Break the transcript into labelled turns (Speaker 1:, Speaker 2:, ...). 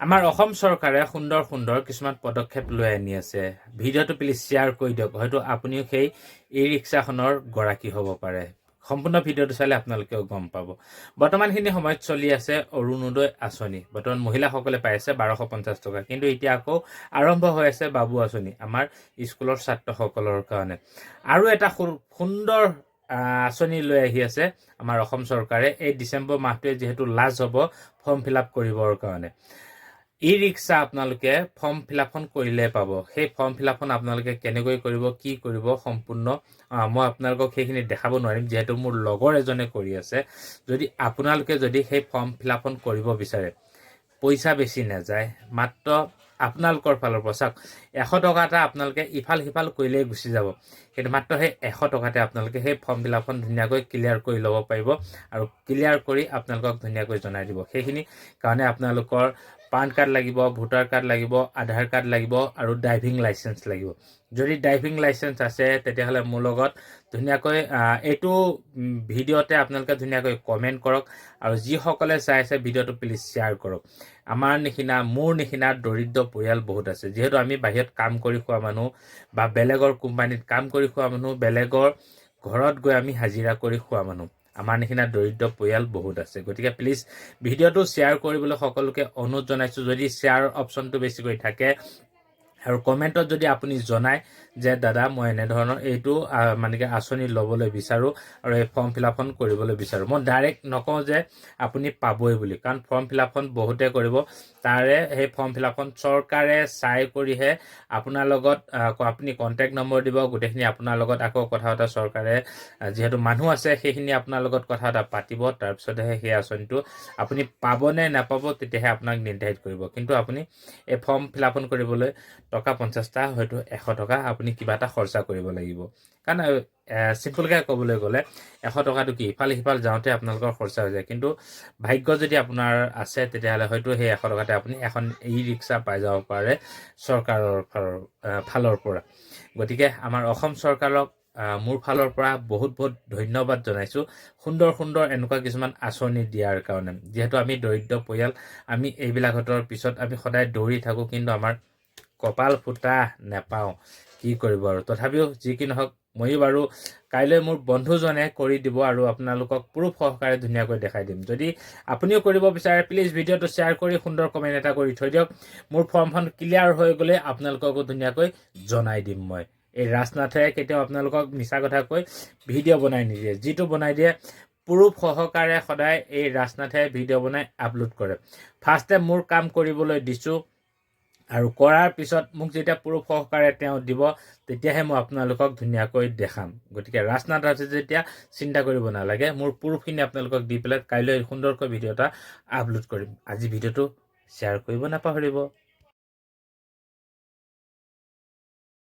Speaker 1: আমাৰ অসম চৰকাৰে সুন্দৰ সুন্দৰ কিছুমান পদক্ষেপ লৈ আনি আছে। ভিডিঅ'টো প্লিজ শ্বেয়াৰ কৰি দিয়ক। হয়তো আপুনিও সেই ই ৰিক্সাখনৰ গৰাকী হ'ব পাৰে। সম্পূৰ্ণ ভিডিঅ'টো চালে আপোনালোকেও গম পাব। বৰ্তমানখিনি সময়ত চলি আছে অৰুণোদয় আঁচনি। বৰ্তমান মহিলাসকলে পাই আছে বাৰশ পঞ্চাছ টকা। কিন্তু এতিয়া আকৌ আৰম্ভ হৈ আছে বাবু আঁচনি, আমাৰ স্কুলৰ ছাত্ৰসকলৰ কাৰণে। আৰু এটা সুন্দৰ আঁচনি লৈ আহি আছে আমাৰ অসম চৰকাৰে। এই ডিচেম্বৰ মাহটোৱে যিহেতু লাষ্ট হ'ব ফৰ্ম ফিল আপ কৰিবৰ কাৰণে। ই ৰিক্সা আপোনালোকে ফৰ্ম ফিল আপখন কৰিলে পাব। সেই ফৰ্ম ফিল আপখন আপোনালোকে কেনেকৈ কৰিব, কি কৰিব সম্পূৰ্ণ মই আপোনালোকক সেইখিনি দেখাব নোৱাৰিম, যিহেতু মোৰ লগৰ এজনে কৰি আছে। যদি আপোনালোকে যদি সেই ফৰ্ম ফিল আপখন কৰিব বিচাৰে, পইচা বেছি নাযায়, মাত্ৰ আপোনালোকৰ ফালৰ পৰা, চাওক, এশ টকা এটা আপোনালোকে ইফাল সিফাল কৰিলেই গুচি যাব। কিন্তু মাত্ৰ সেই এশ টকাতে আপোনালোকে সেই ফৰ্ম ফিল আপখন ধুনীয়াকৈ ক্লিয়াৰ কৰি ল'ব পাৰিব আৰু ক্লিয়াৰ কৰি আপোনালোকক ধুনীয়াকৈ জনাই দিব। সেইখিনি কাৰণে আপোনালোকৰ পান কাৰ্ড লাগিব, ভোটাৰ কাৰ্ড লাগিব, আধাৰ কাৰ্ড লাগিব আৰু ড্ৰাইভিং লাইচেঞ্চ লাগিব। যদি ড্ৰাইভিং লাইচেঞ্চ আছে, তেতিয়াহ'লে মোৰ লগত ধুনীয়াকৈ এইটো ভিডিঅ'তে আপোনালোকে ধুনীয়াকৈ কমেণ্ট কৰক আৰু যিসকলে চাই আছে ভিডিঅ'টো প্লিজ শ্বেয়াৰ কৰক। আমাৰ নিচিনা, মোৰ নিচিনা দৰিদ্ৰ পৰিয়াল বহুত আছে। যিহেতু আমি বাহিৰত কাম কৰি খোৱা মানুহ বা বেলেগৰ কোম্পানীত কাম কৰি খোৱা মানুহ, বেলেগৰ ঘৰত গৈ আমি হাজিৰা কৰি খোৱা মানুহ। আমাৰ নিচিনা দৰিদ্ৰ পৰিয়াল বহুত আছে। গতিকে প্লিজ ভিডিঅ'টো শ্বেয়াৰ কৰিবলৈ সকলোকে অনুৰোধ জনাইছোঁ। যদি শ্বেয়াৰ অপশ্যনটো বেছিকৈ থাকে আৰু কমেণ্টত যদি আপুনি জনায় যে, দাদা, মই এনেধৰণৰ এইটো মানে কি, আঁচনি ল'বলৈ বিচাৰোঁ আৰু এই ফৰ্ম ফিল আপখন কৰিবলৈ বিচাৰোঁ। মই ডাইৰেক্ট নকওঁ যে, আপুনি পাবই বুলি কাৰণ ফৰ্ম ফিল আপখন বহুতে কৰিব। তাৰে সেই ফৰ্ম ফিল আপখন চৰকাৰে চাই কৰিহে আপোনাৰ লগত আপুনি কণ্টেক্ট নম্বৰ দিব। গোটেইখিনি আপোনাৰ লগত আকৌ কথা এটা চৰকাৰে যিহেতু মানুহ আছে, সেইখিনি আপোনাৰ লগত কথা এটা পাতিব। তাৰপিছতহে সেই আঁচনিটো আপুনি পাবনে নাপাব তেতিয়াহে আপোনাক নিৰ্ধাৰিত কৰিব। কিন্তু আপুনি এই ফৰ্ম ফিল আপখন কৰিবলৈ টকা পঞ্চাছটা হয়তো এশ টকা আপুনি কিবা এটা খৰচা কৰিব লাগিব। কাৰণ চিম্পলকৈ ক'বলৈ গ'লে, এশ টকাটো কি, ইফাল সিফাল যাওঁতে আপোনালোকৰ খৰচা হৈ যায়। কিন্তু ভাগ্য যদি আপোনাৰ আছে, তেতিয়াহ'লে হয়তো সেই এশ টকাতে আপুনি এখন ই ৰিক্সা পাই যাব পাৰে চৰকাৰৰ ফালৰ ফালৰ পৰা। গতিকে আমাৰ অসম চৰকাৰক মোৰ ফালৰ পৰা বহুত বহুত ধন্যবাদ জনাইছোঁ। সুন্দৰ সুন্দৰ এনেকুৱা কিছুমান আঁচনি দিয়াৰ কাৰণে। যিহেতু আমি দৰিদ্ৰ পৰিয়াল, আমি এইবিলাকৰ পিছত আমি সদায় দৌৰি থাকোঁ, কিন্তু আমাৰ কপাল ফুটা নেপাওঁ। কি কৰিব আৰু? তথাপিও যি কি নহওক, ময়ো বাৰু কাইলৈ মোৰ বন্ধুজনে কৰি দিব আৰু আপোনালোকক প্ৰুফ সহকাৰে ধুনীয়াকৈ দেখাই দিম। যদি আপুনিও কৰিব বিচাৰে প্লিজ ভিডিঅ'টো শ্বেয়াৰ কৰি সুন্দৰ কমেণ্ট এটা কৰি থৈ দিয়ক। মোৰ ফৰ্মখন ক্লিয়াৰ হৈ গ'লে আপোনালোককো ধুনীয়াকৈ জনাই দিম মই। এই ৰাজনাথে কেতিয়াও আপোনালোকক মিছা কথা কৈ ভিডিঅ' বনাই নিদিয়ে। যিটো বনাই দিয়ে প্ৰুফ সহকাৰে সদায় এই ৰাজনাথে ভিডিঅ' বনাই আপলোড কৰে। ফাৰ্ষ্টে মোৰ কাম কৰিবলৈ দিছোঁ। আৰু কৰাৰ পিছত মোক যেতিয়া প্ৰুফ সহকাৰে তেওঁ দিব, তেতিয়াহে মই আপোনালোকক ধুনীয়াকৈ দেখাম। গতিকে ৰাজনাথ আছে যেতিয়া চিন্তা কৰিব নালাগে, মোৰ প্ৰুফখিনি আপোনালোকক দি পেলাই কাইলৈ সুন্দৰকৈ ভিডিঅ' এটা আপলোড কৰিম। আজি ভিডিঅ'টো শ্বেয়াৰ কৰিব নাপাহৰিব।